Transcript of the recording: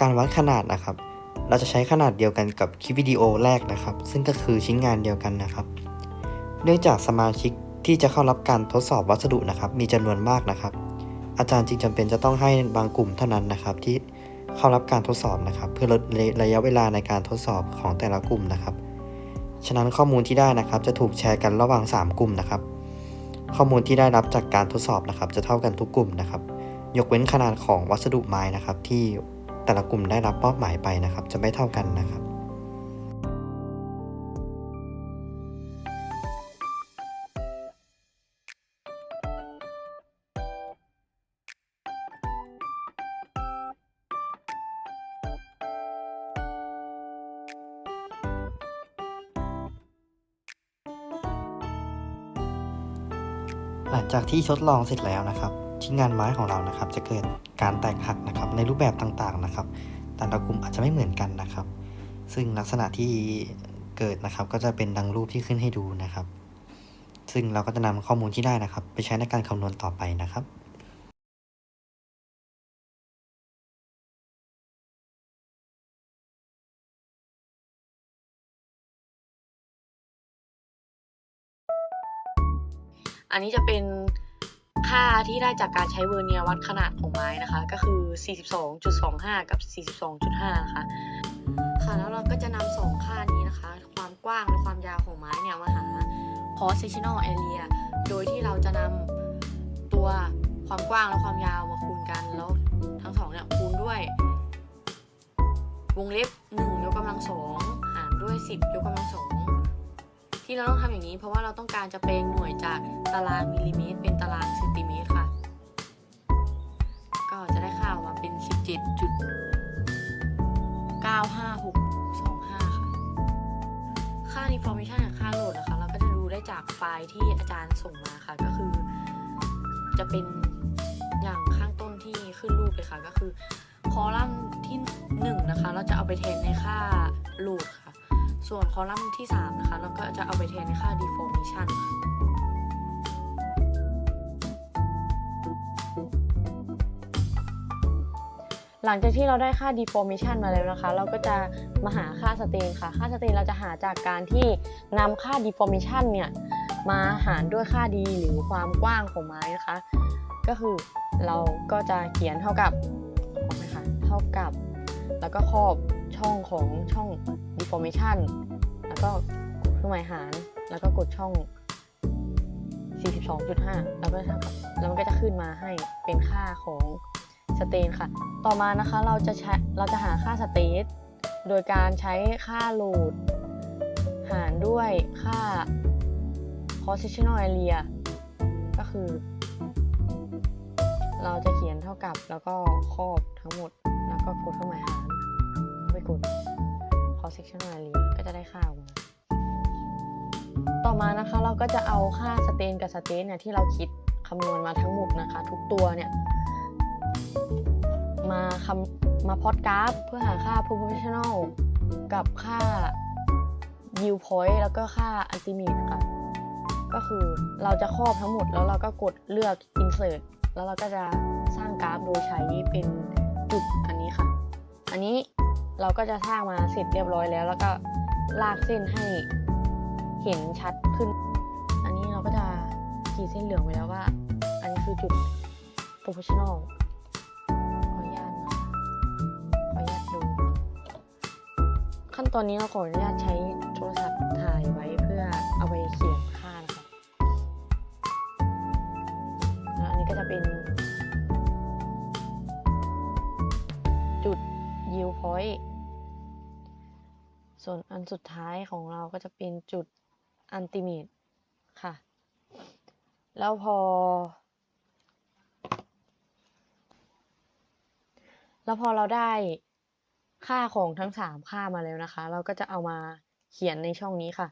การวัดขนาดนะครับ เราจะใช้ขนาดเดียวกันกับคลิปวิดีโอแรกนะครับ ซึ่งก็คือชิ้นงานเดียวกันนะครับ เนื่องจากสมาชิกที่จะเข้ารับการทดสอบวัสดุนะครับ มีจำนวนมากนะครับ อาจารย์จึงจำเป็นจะต้องให้บางกลุ่มเท่านั้นนะครับ ที่ เข้ารับการทดสอบนะครับ เพื่อลดระยะเวลาในการทดสอบของแต่ละกลุ่มนะครับ ฉะนั้นข้อมูลที่ได้นะครับจะถูกแชร์กันระหว่าง 3 กลุ่มนะครับ ข้อมูลที่ได้รับจากการทดสอบนะครับ จะเท่ากันทุกกลุ่มนะครับ ยกเว้นขนาดของวัสดุไม้นะครับ ที่แต่ละกลุ่มได้รับมอบหมายไปนะครับ จะไม่เท่ากันนะครับ หลังจากที่ทดลองเสร็จแล้วนะครับ ที่งานไม้ของเรานะครับ จะเกิดการแตกหักนะครับ ในรูปแบบต่างๆนะครับ แต่ละกลุ่มอาจจะไม่เหมือนกันนะครับ ซึ่งลักษณะที่เกิดนะครับ ก็จะเป็นดังรูปที่ขึ้นให้ดูนะครับ ซึ่งเราก็จะนำข้อมูลที่ได้นะครับ ไปใช้ในการคำนวณต่อไปนะครับ อันนี้จะเป็นค่าที่ได้จากการใช้เวอร์เนียวัดขนาดของไม้นะคะ ก็คือ 42.25 กับ 42.5 นะคะ ค่ะแล้วเราก็จะนำสองค่านี้นะคะ ความกว้างและความยาวของไม้เนี่ยมาหา cross sectional area โดยที่เราจะนำตัวความกว้างและความยาวมาคูณกัน แล้วทั้งสองเนี่ยคูณด้วย วงเล็บ 1 ยกกำลังสองหารด้วย 10 ยกกำลังสอง ที่เราต้องทำอย่างนี้ เพราะว่าเราต้องการจะแปลงหน่วยจากตารางมิลลิเมตร เป็นตารางเซนติเมตรค่ะ ก็จะได้ค่าออกมาเป็น 17.95625 ค่ะ ค่า deformation กับค่าโหลดนะคะ เราก็จะดูได้จากไฟล์ที่อาจารย์ส่งมาค่ะ ก็คือ จะเป็นอย่างข้างต้นที่ขึ้นรูปเลยค่ะ ก็คือคอลัมน์ที่ 1 นะคะ เราจะเอาไปแทนในค่าโหลดค่ะ ส่วนคอลัมน์ที่ 3 นะคะ เราก็จะเอาไปแทนในค่า deformation หลังจากที่เราได้ค่า deformation มาแล้วนะคะ เราก็จะมาหาค่า strain ค่ะ ค่า strain เราจะหาจากการที่นำค่า deformation เนี่ยมาหารด้วยค่า d หรือความกว้างของไม้นะคะ ก็คือเราก็จะเขียนเท่ากับออกไหมคะเท่ากับ แล้วก็ครอบ ช่องของช่อง deformation แล้วก็กดเครื่องหมายหาร แล้วก็กดช่อง 42.5 แล้วก็ท่ากับแล้วมันก็จะขึ้นมาให้เป็นค่าของสเตนค่ะ ต่อมานะคะเราจะใช้เราจะหาค่าสเตทโดยการใช้ค่าโหลด หารด้วยค่า cross sectional area ก็คือ เราจะเขียนเท่ากับแล้วก็ครอบทั้งหมด แล้วก็กดเครื่องหมายหาร ไปกด cross sectional area ก็จะได้ค่าออกมาต่อมานะคะเราก็จะเอาค่าสเตนกับสเตนเนี่ยที่เราคิดคำนวณมาทั้งหมดนะคะ ทุกตัวเนี่ยมาคำมาพอดกราฟ เพื่อหาค่า proportional กับค่า yield point แล้วก็ค่า ultimate ค่ะ ก็คือเราจะครอบทั้งหมดแล้วเราก็กดเลือก insert แล้วเราก็จะสร้างกราฟโดยใช้เป็นจุดอันนี้ค่ะ อันนี้ เราก็จะสร้างมาเสร็จเรียบร้อยแล้ว แล้วก็ลากเส้นให้เห็นชัดขึ้น อันนี้เราก็จะขีดเส้นเหลืองไว้แล้วว่า อันนี้คือจุด proportional ขออนุญาตนะขออนุญาตดู ขั้นตอนนี้เราขออนุญาตใช้โทรศัพท์ถ่ายไว้เพื่อเอาไปเขียนค่านะคะแล้วอันนี้ก็จะเป็น จุด yield point ส่วนอันสุดท้ายของเราก็จะเป็นจุดอันติเมตค่ะ แล้วพอ แล้วพอเราได้ค่าของทั้ง 3 ค่ามาแล้วนะคะ เราก็จะเอามาเขียนในช่องนี้ค่ะ